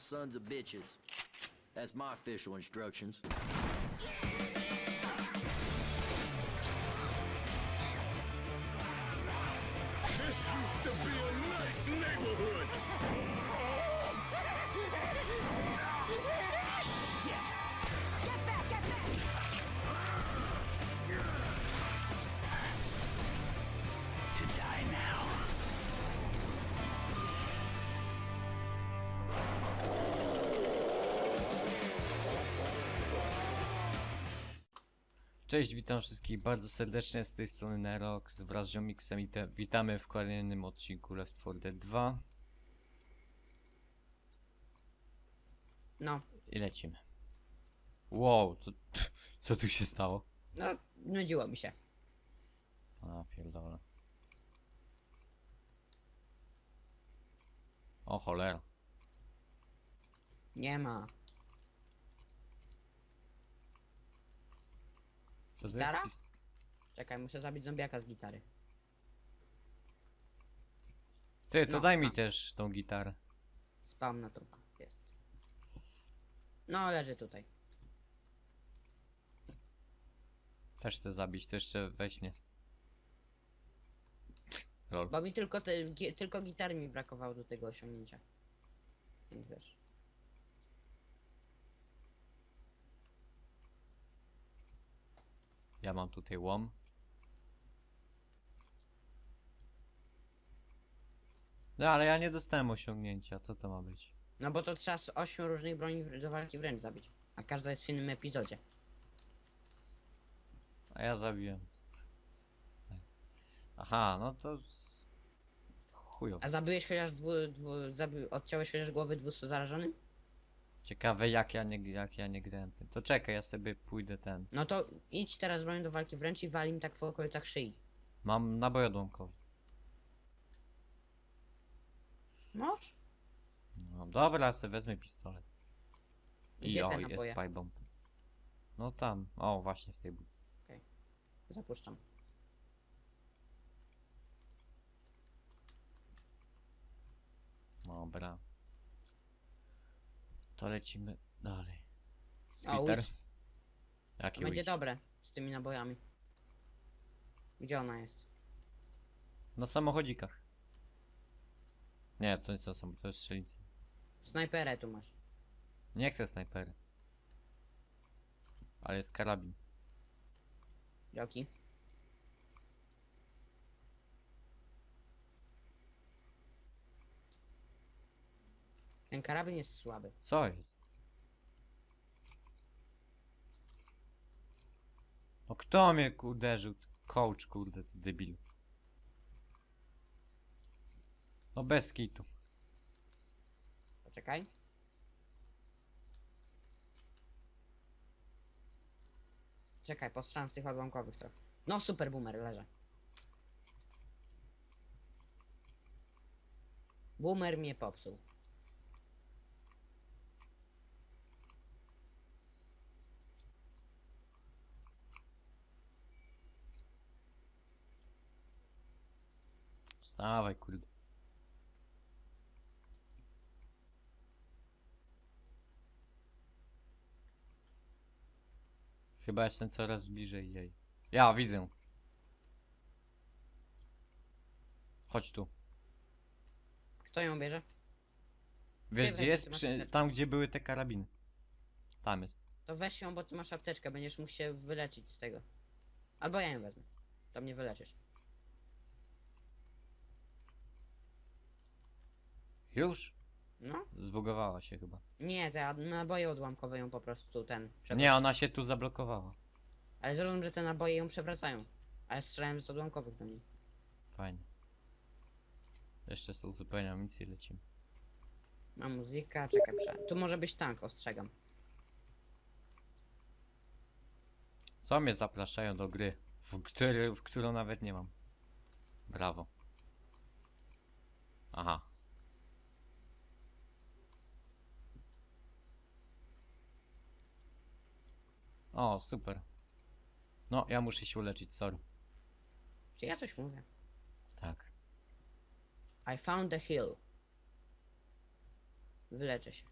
sons of bitches. That's my official instructions. This used to be Cześć, witam wszystkich bardzo serdecznie z tej strony Nerox wraz z Ziomiksem i te, witamy w kolejnym odcinku Left 4 Dead 2 No, i lecimy. Wow, co, co tu się stało? no, nudziło mi się. A, pierdolę. O cholera. Nie ma. Co to Gitara? jest? pist- Czekaj, muszę zabić zombiaka z gitary. Ty, to No, daj mi też tą gitarę. Spam na trupa. Jest. No, leży tutaj. Też chcę zabić, to jeszcze weźnie. Lol. Bo mi tylko, te, gi, tylko gitary mi brakowało do tego osiągnięcia. Więc wiesz. Ja mam tutaj łom. No ale ja nie dostałem osiągnięcia, co to ma być? No bo to trzeba z ośmiu różnych broni do walki wręcz zabić. A każda jest w innym epizodzie. A ja zabiłem. Aha, no to... Chujo. A zabiłeś chociaż dwu, dwu zabi, odciąłeś chociaż głowy 200 zarażonym? Ciekawe jak ja nie, jak ja nie grałem tym. To czekaj, ja sobie pójdę ten. No to idź teraz bronią do walki wręcz i wal im tak w okolicach szyi. Mam naboj odłamkowy. Możesz? No dobra, sobie wezmę pistolet. I Gdzie o, te jest naboje? pipe bomb. No tam, o właśnie w tej budce. Zapuszczam. Dobra. To lecimy dalej. Splitter. łódź. Jaki Będzie łódź? dobre z tymi nabojami. Gdzie ona jest? Na samochodzikach. Nie, to nie są to jest strzelnica. Snajperę tu masz. Nie chcę snajpery. Ale jest karabin. Joki. Ten karabin jest słaby. Co jest? No kto mnie ku- uderzył? Coach, kurde, ty debil. No bez kitu. Poczekaj. Czekaj, postrzelam z tych odłamkowych trochę. No super boomer, leżę. Boomer mnie popsuł. Wstawaj, kurde. Chyba jestem coraz bliżej jej. Ja widzę. Chodź tu. Kto ją bierze? Wiesz Ty gdzie weź, jest? ty masz Przy, apteczkę. tam gdzie były te karabiny. Tam jest. To weź ją, bo ty masz apteczkę, będziesz mógł się wyleczyć z tego. Albo ja ją wezmę. To mnie wyleczysz. Już? No? Zbugowała się chyba. Nie, te ad- naboje odłamkowe ją po prostu ten Nie, ona się tu zablokowała. Ale zrozum, że te naboje ją przewracają. A ja strzelałem z odłamkowych do niej. Fajnie. Jeszcze są zupełnie amunicje lecimy. Mam muzyka, czekaj, prze... Tu może być tank, ostrzegam. Co mnie zapraszają do gry, w, który, w którą nawet nie mam. Brawo. Aha. O, super. No, ja muszę się uleczyć, sorry. Czy ja coś mówię? Tak. I found the hill. Wyleczę się.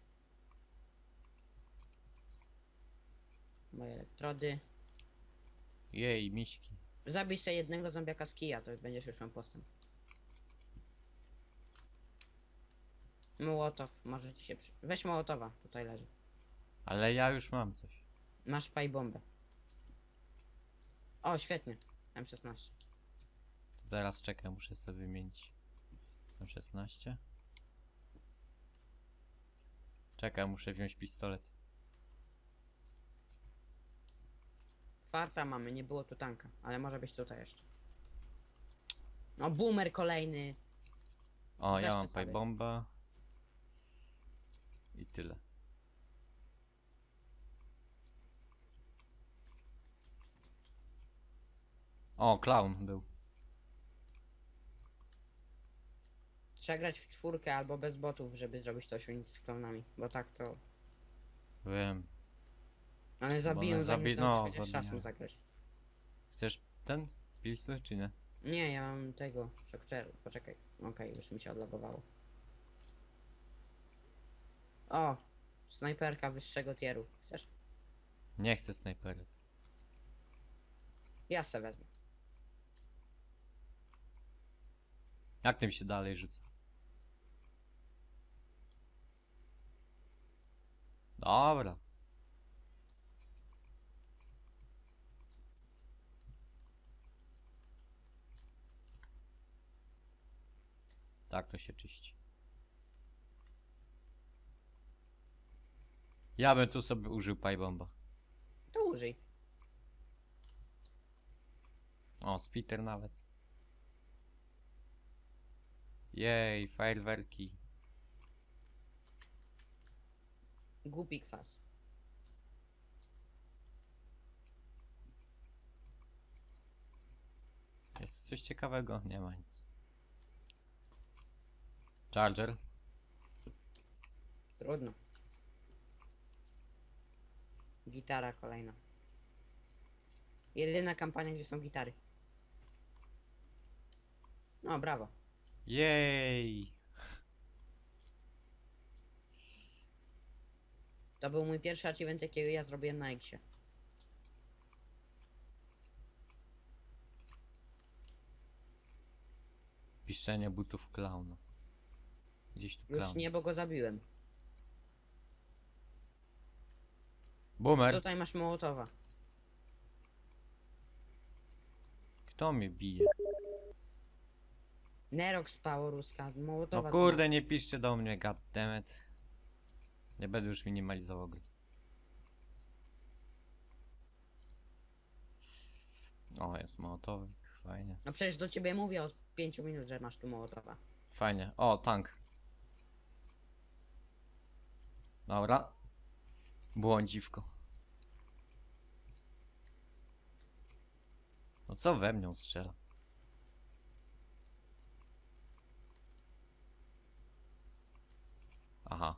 Moje elektrody. Jej, miśki. Zabij sobie jednego zombiaka z kija, to będziesz już miał postęp. Mołotow, możecie się przy... Weź Mołotowa, tutaj leży. Ale ja już mam coś. Masz paj bombę. O, świetnie. M16. To teraz czekaj, muszę sobie wymienić. Mam 16. Czekaj, muszę wziąć pistolet. Farta mamy, nie było tu tanka, ale może być tutaj jeszcze. No, boomer kolejny. O, ja mam przesady. bomba. I tyle. O, clown był. Trzeba grać w czwórkę albo bez botów, żeby zrobić to osiągnięcie z klonami, bo tak to... Wiem. Ale zabiją one zanim zabi- zdążysz no, chociaż raz mu zagrać. Chcesz ten? Pilsy czy nie? Nie, ja mam tego, Shockcher, poczekaj. Okej, już mi się odlogowało. O! Snajperka wyższego tieru. Chcesz? Nie chcę snajperek. Ja se wezmę. Jak tym się dalej rzuca? Dobra. Tak to się czyści. Ja bym tu sobie użył pajbomba. To użyj. O, Spiter nawet. Jej, fajerwerki. Głupi kwas. Jest tu coś ciekawego? Nie ma nic. Charger. Trudno. Gitara kolejna. Jedyna kampania, gdzie są gitary. No, brawo. Jej! To był mój pierwszy achievement, jakiego ja zrobiłem na Xie. Piszczenie butów klauna. Gdzieś tu Już klaun. nie, bo go zabiłem. Boomer! Tutaj masz Mołotowa. Kto mnie bije? Nerox Poweruska, No Mołotowa. to kurde, nie piszcie do mnie, goddammit. Nie będę już minimalizował gry. O, jest mołotowik, fajnie. No przecież do ciebie mówię od 5 minut, że masz tu Mołotowa. Fajnie. O, tank. Dobra. Błądziwko. No co we mnie strzela? Aha.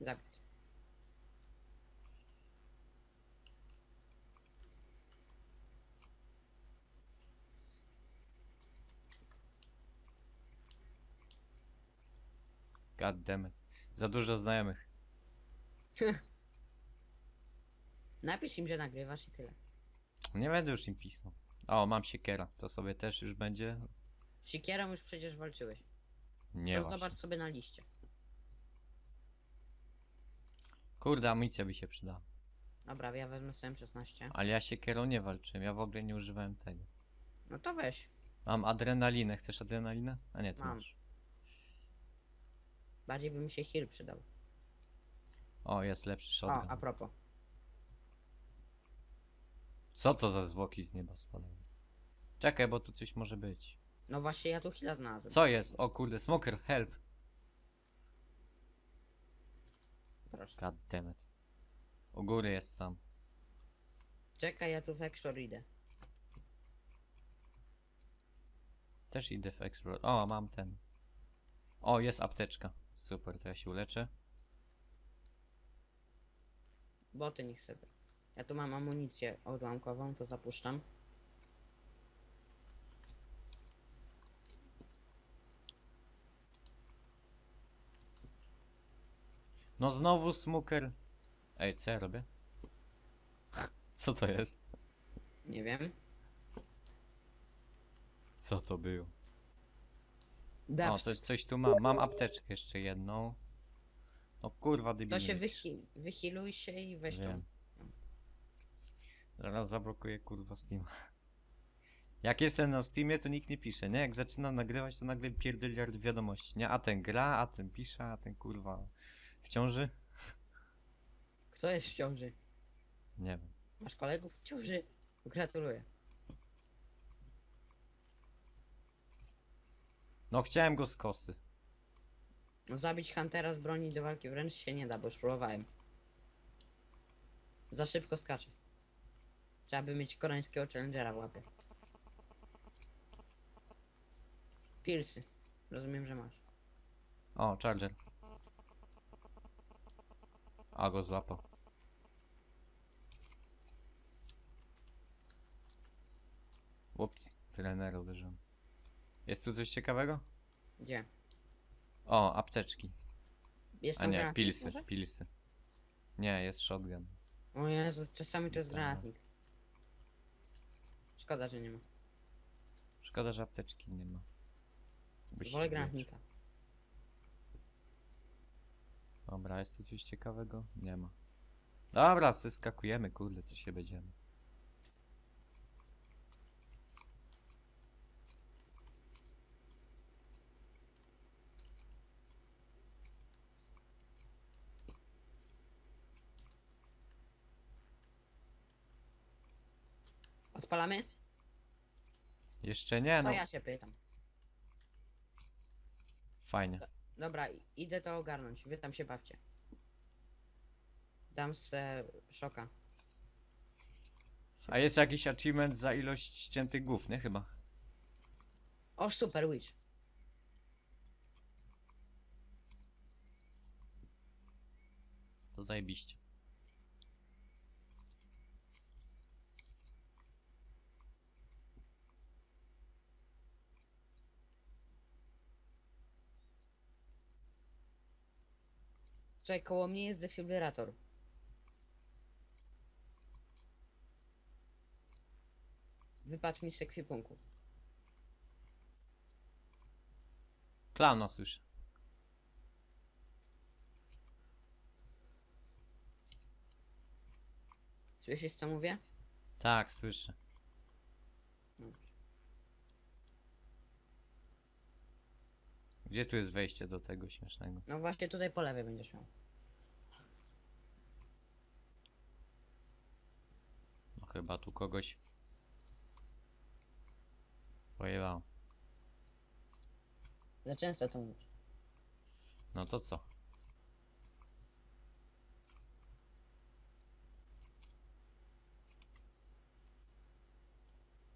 Zabit. God damn it. Za dużo znajomych. Napisz im, że nagrywasz i tyle. Nie będę już im pisał. O, mam siekiera. To sobie też już będzie. Sikierą już przecież walczyłeś. Nie to właśnie. zobacz sobie na liście. Kurde, amunicja by się przydała. Dobra, ja wezmę sobie 16. Ale ja siekierą nie walczyłem. Ja w ogóle nie używałem tego. No to weź. Mam adrenalinę. Chcesz adrenalinę? A nie, tu Mam. masz. Bardziej by mi się heal przydał. O, jest lepszy O, shotgun. a propos. Co to za zwłoki z nieba spadające? Czekaj, bo tu coś może być. No właśnie, ja tu heala znalazłem. Co jest? O kurde, smoker, help! Proszę. God damn it. U góry jest tam. Czekaj, ja tu w Explore idę. Też idę w explore. O, mam ten. O, jest apteczka. Super, to ja się uleczę. Boty niech sobie. Ja tu mam amunicję odłamkową, to zapuszczam. No znowu smuker. Ej, co ja robię? Co to jest? Nie wiem. Co to było? O, Dubstep. to jest coś tu mam. Mam apteczkę jeszcze jedną. No kurwa, To debilny. się wychi wychiluj się i weź Wiem. tą. Zaraz zablokuję kurwa Steam. Jak jestem na Steamie, to nikt nie pisze, nie? Jak zaczynam nagrywać, to nagle pierdyliard wiadomości, nie? A ten gra, a ten pisze, a ten kurwa ciąży? Kto jest w ciąży? Nie wiem. Masz kolegów w ciąży? Gratuluję. No chciałem go z kosy. No zabić Huntera z broni do walki wręcz się nie da, bo już próbowałem. Za szybko skacze. Trzeba by mieć koreańskiego challengera w łapie. Pilsy. Rozumiem, że masz. O, Charger. A go złapał. Ups, trener uderzyłem. Jest tu coś ciekawego? Gdzie? O, apteczki. Jest A tam nie, granatnik pilsy, może? pilsy. Nie, jest shotgun. O Jezu, czasami to jest granatnik. Szkoda, że nie ma. Szkoda, że apteczki nie ma. Byś Wolę granatnika. Dobra, jest tu coś ciekawego? Nie ma. Dobra, zyskakujemy, kurde, co się będziemy. Odpalamy? Jeszcze nie, Co no. ja się pytam? Fajnie. Dobra, idę to ogarnąć. Wy tam się bawcie. Dam se szoka. A jest jakiś achievement za ilość ściętych głów, nie? Chyba. O, super witch. To zajebiście. Tutaj koło mnie jest defibrylator. Wypadł mi z ekwipunku. Klauna słyszę. Słyszysz co mówię? Tak, słyszę. Gdzie tu jest wejście do tego śmiesznego? No właśnie tutaj po lewej będziesz miał. Chyba tu kogoś pojebało. Za często to mówisz. No to co?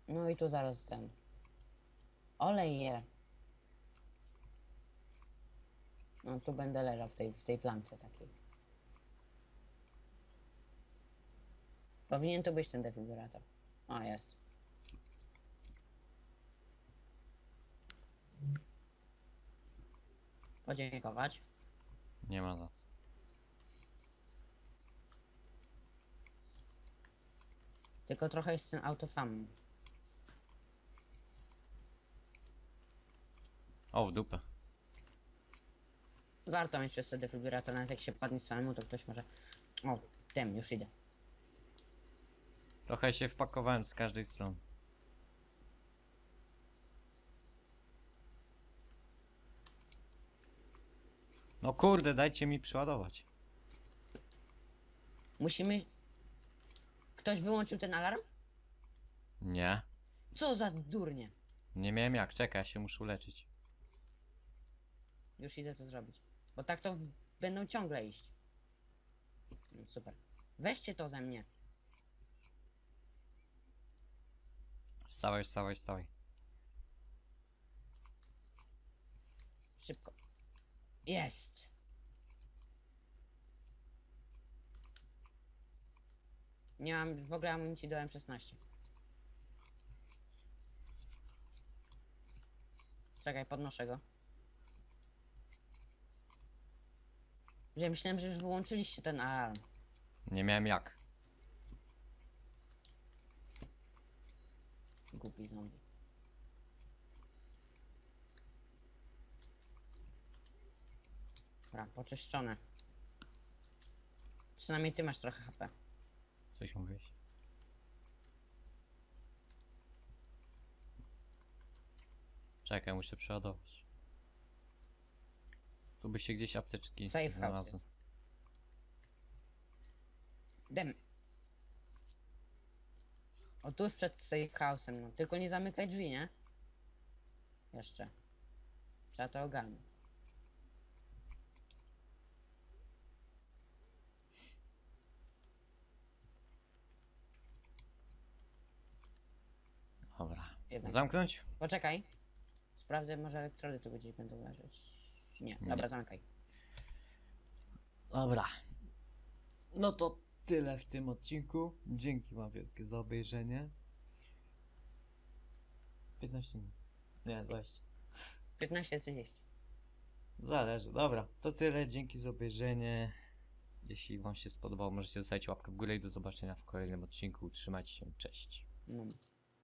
No i tu zaraz ten. Olej je. No tu będę leżał w tej, w tej plance takiej. Powinien tu być ten defibrylator. A, jest. Podziękować. Nie ma za co. Tylko trochę jest ten autofam. O, w dupę. Warto mieć przez ten defibrylator, nawet jak się padnie samemu, to ktoś może... O, tem, już idę. Trochę się wpakowałem z każdej strony. No kurde, dajcie mi przeładować. Musimy... Ktoś wyłączył ten alarm? Nie. Co za durnie. Nie miałem jak, czekaj, ja się muszę uleczyć. Już idę to zrobić. Bo tak to w... będą ciągle iść. No, super. Weźcie to ze mnie. Wstawaj, wstawaj, wstawaj. Szybko. Jest. Nie mam w ogóle amunicji do M16. Czekaj, podnoszę go. Że myślałem, że już wyłączyliście ten alarm. Nie miałem jak. Głupi zombie. Dobra, poczyszczone. Przynajmniej ty masz trochę HP. Coś mówiłeś? Czekaj, muszę przeładować. Tu by się gdzieś apteczki Safe house znalazły. O tuż przed safe house'em, no. Tylko nie zamykaj drzwi, nie? Jeszcze. Trzeba to ogarnąć. Dobra. Jednak. Zamknąć? Poczekaj. Sprawdzę, może elektrody tu gdzieś będą leżeć. Nie, Nie. dobra, zamykaj. Dobra. No to tyle w tym odcinku. Dzięki wam wielkie za obejrzenie. 15 minut. Nie, 20. 15.30. Zależy. Dobra, to tyle. Dzięki za obejrzenie. Jeśli wam się spodobało, możecie zostawić łapkę w górę i do zobaczenia w kolejnym odcinku. Trzymajcie się. Cześć. No.